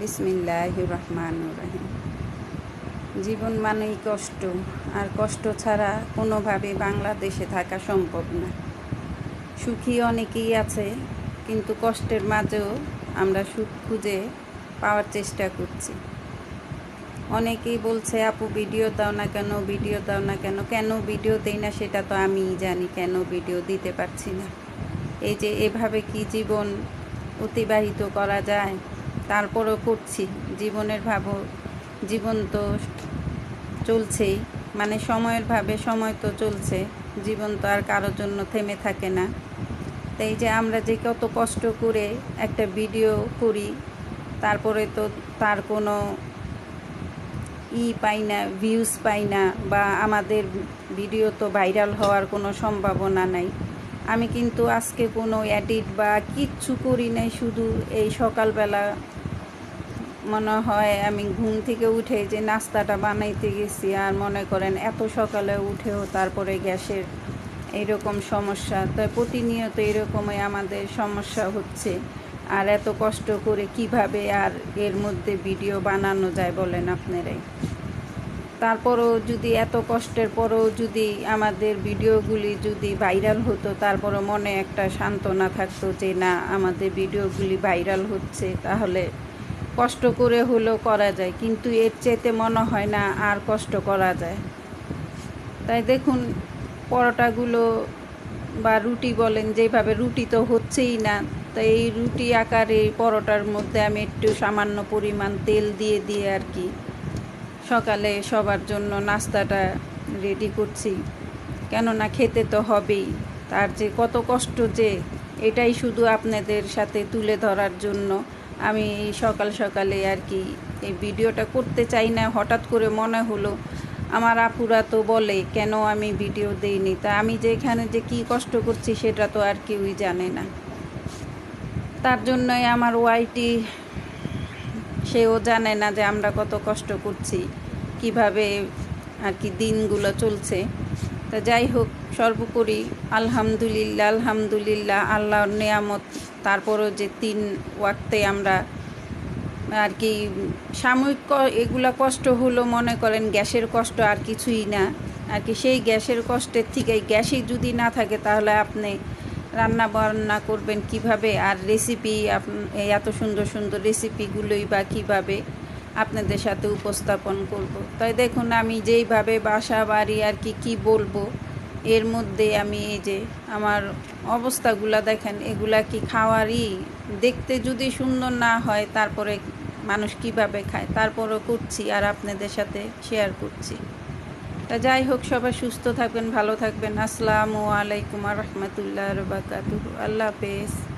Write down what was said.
বিসমিল্লাহ রহমান রহিম। জীবন মানেই কষ্ট, আর কষ্ট ছাড়া কোনোভাবে বাংলাদেশে থাকা সম্ভব না। সুখী অনেকেই আছে, কিন্তু কষ্টের মাঝেও আমরা সুখ খুঁজে পাওয়ার চেষ্টা করছি। অনেকেই বলছে, আপু, ভিডিও দাও না কেন, ভিডিও দাও না কেন কেন ভিডিও দেই না সেটা তো আমিই জানি, কেন ভিডিও দিতে পারছি না? এই যে, এভাবে কি জীবন অতিবাহিত করা যায়? তারপরও করছি। জীবনের ভাব জীবন তো চলছেই। মানে সময়ের ভাবে সময় তো চলছে। জীবন তো আর কারোর জন্য থেমে থাকে না। তাই যে আমরা যে কত কষ্ট করে একটা ভিডিও করি, তারপরে তো তার কোনো ই পাই না ভিউজ পাই না, বা আমাদের ভিডিও তো ভাইরাল হওয়ার কোনো সম্ভাবনা নাই। আমি কিন্তু আজকে কোনো এডিট বা কিচ্ছু করি নাই, শুধু এই সকালবেলা মনে হয় আমি ঘুম থেকে উঠে যে নাস্তাটা বানাইতে গেছি আর মনে করেন এত সকালে উঠেও তারপরে গ্যাসের এইরকম সমস্যা। তাই প্রতিনিয়ত এরকমই আমাদের সমস্যা হচ্ছে। আর এত কষ্ট করে কীভাবে আর এর মধ্যে ভিডিও বানানো যায় বলেন আপনারাই। তারপরও যদি এত কষ্টের পরেও যদি আমাদের ভিডিওগুলি যদি ভাইরাল হতো, তারপরও মনে একটা সান্ত্বনা থাকতো যে না, আমাদের ভিডিওগুলি ভাইরাল হচ্ছে, তাহলে কষ্ট করে হলেও করা যায়, কিন্তু এর চেতে মনে হয় না আর কষ্ট করা যায়। তাই দেখুন, পরোটাগুলো বা রুটি বলেন, যেভাবে রুটি তো হচ্ছেই না, তাই এই রুটি আকারে পরোটার মধ্যে আমি একটু সামান্য পরিমাণ তেল দিয়ে দিয়ে আর কি সকালে সবার জন্য নাস্তাটা রেডি করছি। কেননা খেতে তো হবেই, তার যে কত কষ্ট যে, এটাই শুধু আপনাদের সাথে তুলে ধরার জন্য। আমি সকাল সকালে আর কি এই ভিডিওটা করতে চাই না, হঠাৎ করে মনে হলো, আমার আপুরা তো বলে, কেন আমি ভিডিও দেইনি? তা আমি যে এখানে যে কি কষ্ট করছি সেটা তো আর কেউই জানে না। তার জন্যই আমার ওয়াইটি, সেও জানে না যে আমরা কত কষ্ট করছি, কীভাবে আর কি দিনগুলো চলছে। তা যাই হোক, সর্বোপরি আলহামদুলিল্লাহ আলহামদুলিল্লাহ, আল্লাহর নেয়ামত। তারপরও যে তিন ওয়াক্তে আমরা আর কি সাময়িক এগুলা কষ্ট হলো, মনে করেন গ্যাসের কষ্ট আর কিছুই না। আর কি সেই গ্যাসের কষ্টের থেকে গ্যাসই যদি না থাকে, তাহলে আপনি রান্না বান্না করবেন কীভাবে? আর রেসিপি এত সুন্দর সুন্দর রেসিপিগুলোই বা কীভাবে? আপনাদের সাথে উপস্থাপন করব। তাই দেখুন, আমি যেইভাবে বাসা বাড়ি আর কি কি বলব, এর মধ্যে আমি এই যে আমার অবস্থাগুলা দেখেন, এগুলা কি খাওয়ারই দেখতে যদি সুন্দর না হয়, তারপরে মানুষ কীভাবে খায়, তারপরও করছি আর আপনাদের সাথে শেয়ার করছি। তা যাই হোক, সবাই সুস্থ থাকবেন, ভালো থাকবেন। আসসালামু আলাইকুম রহমতুল্লাহ রবাকাত আল্লাহ হাফেজ।